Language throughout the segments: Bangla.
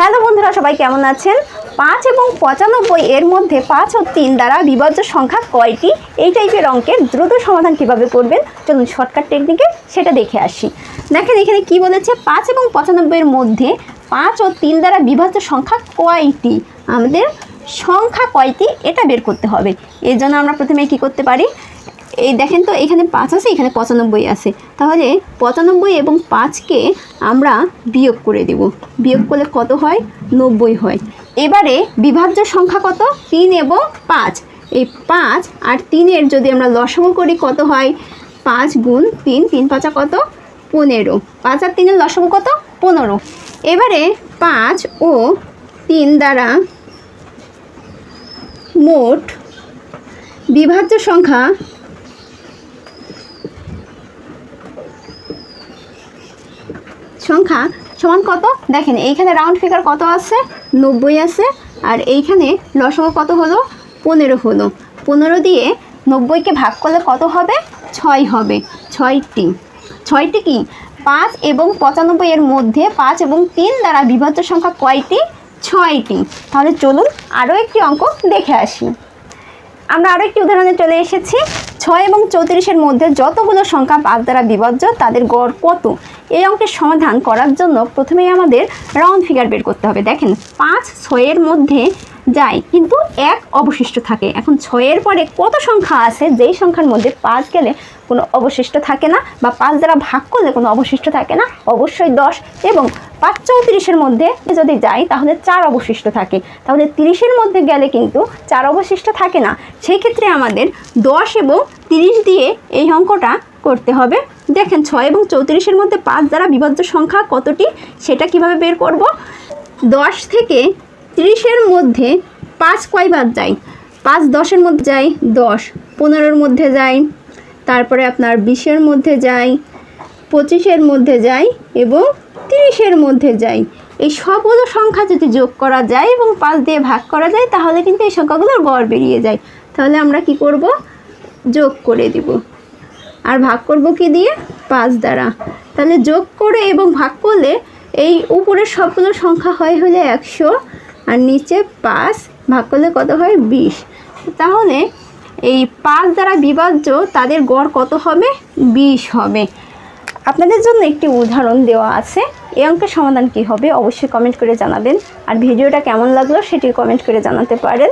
হ্যালো বন্ধুরা, সবাই কেমন আছেন? পাঁচ এবং পঁচানব্বই এর মধ্যে পাঁচ ও তিন দ্বারা বিভাজ্য সংখ্যা কয়টি? এই টাইপের অঙ্কের দ্রুত সমাধান কীভাবে করবেন? চলুন শর্টকাট টেকনিকে সেটা দেখে আসি। দেখেন, এখানে কি বলেছে? পাঁচ এবং পঁচানব্বইয়ের মধ্যে পাঁচ ও তিন দ্বারা বিভাজ্য সংখ্যা কয়টি? আমাদের সংখ্যা কয়টি? এটা বের করতে হবে। এর জন্য আমরা প্রথমে কি করতে পারি? এই দেখেন তো, এখানে পাঁচ আছে, এখানে পঁচানব্বই আছে। তাহলে পঁচানব্বই এবং পাঁচকে আমরা বিয়োগ করে দেব। বিয়োগ করলে কত হয়? নব্বই হয়। এবারে বিভাজ্য সংখ্যা কত? তিন এবং পাঁচ। এই পাঁচ আর তিনের যদি আমরা লসাগু করি, কত হয়? পাঁচ গুণ তিন তিন পাঁচা কত? পনেরো। পাঁচ আর তিনের লসাগু কত? পনেরো। এবারে পাঁচ ও তিন দ্বারা মোট বিভাজ্য সংখ্যা সংখ্যা সমান কত? দেখেন, এইখানে রাউন্ড ফিগার কত আছে? নব্বই আছে। আর এইখানে লসঙ্গ কত হলো? পনেরো হলো। পনেরো দিয়ে নব্বইকে ভাগ করলে কত হবে? ছয় হবে। ছয়টি। ছয়টি কি? পাঁচ এবং পঁচানব্বই এর মধ্যে পাঁচ এবং তিন দ্বারা বিভাজ্য সংখ্যা কয়টি? ছয়টি। তাহলে চলুন আরও একটি অঙ্ক দেখে আসি। আমরা আরও একটি উদাহরণে চলে এসেছি। ছয় এবং চৌত্রিশের মধ্যে যতগুলো সংখ্যা পাঁচ দ্বারা বিভাজ্য তাদের গড় কত? এই অঙ্কের সমাধান করার জন্য প্রথমেই আমাদের রাউন্ড ফিগার বের করতে হবে। দেখেন, পাঁচ ছয়ের মধ্যে যায়, কিন্তু এক অবশিষ্ট থাকে। এখন ছয়ের পরে কত সংখ্যা আছে? যেই সংখ্যার মধ্যে পাঁচ গেলে কোনো অবশিষ্ট থাকে না, বা পাঁচ দ্বারা ভাগ করলে কোনো অবশিষ্ট থাকে না, অবশ্যই দশ এবং পাঁচ চৌত্রিশের মধ্যে যদি যাই, তাহলে চার অবশিষ্ট থাকে। তাহলে তিরিশের মধ্যে গেলে কিন্তু চার অবশিষ্ট থাকে না। সেই ক্ষেত্রে আমাদের দশ এবং তিরিশ দিয়ে এই অঙ্কটা করতে হবে। দেখেন, ছয় এবং চৌত্রিশের মধ্যে পাঁচ দ্বারা বিভাজ্য সংখ্যা কতটি? সেটা কীভাবে বের করব? দশ থেকে তিরিশের মধ্যে পাঁচ কয় কয়বার যায়? পাঁচ দশের মধ্যে যায় দশ। পনেরোর মধ্যে যায়, তারপরে আপনার বিশের মধ্যে যায়, পঁচিশের মধ্যে যায় এবং তিরিশের মধ্যে যায় এই সবগুলো সংখ্যা যদি যোগ করা যায় এবং পাঁচ দিয়ে ভাগ করা যায়, তাহলে কিন্তু এই সংখ্যাগুলোর গড় বেরিয়ে যায়। তাহলে আমরা কি করব? যোগ করে দিব। আর ভাগ করব কি দিয়ে? পাঁচ দ্বারা। তাহলে যোগ করে এবং ভাগ করলে এই উপরের সবগুলো সংখ্যা হয় হলে একশো আর নিচে পাঁচ, ভাগ করলে কত হয়? বিশ। তাহলে এই পাঁচ দ্বারা বিভাজ্য তাদের গড় কত হবে? বিশ হবে। আপনাদের জন্য একটি উদাহরণ দেওয়া আছে। এই অঙ্কের সমাধান কি হবে অবশ্যই কমেন্ট করে জানাবেন। আর ভিডিওটা কেমন লাগল সেটি কমেন্ট করে জানাতে পারেন।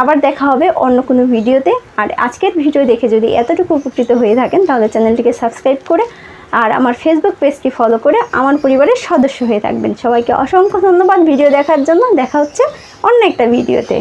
আবার দেখা হবে অন্য কোনো ভিডিওতে। আর আজকের ভিডিও দেখে যদি এতটুকু উপকৃত হয়ে থাকেন, তাহলে চ্যানেলটিকে সাবস্ক্রাইব করে আর আমার ফেসবুক পেজটি ফলো করে আমার পরিবারের সদস্য হয়ে থাকবেন। সবাইকে অসংখ্য ধন্যবাদ ভিডিও দেখার জন্য। দেখা হচ্ছে অন্য একটা ভিডিওতে।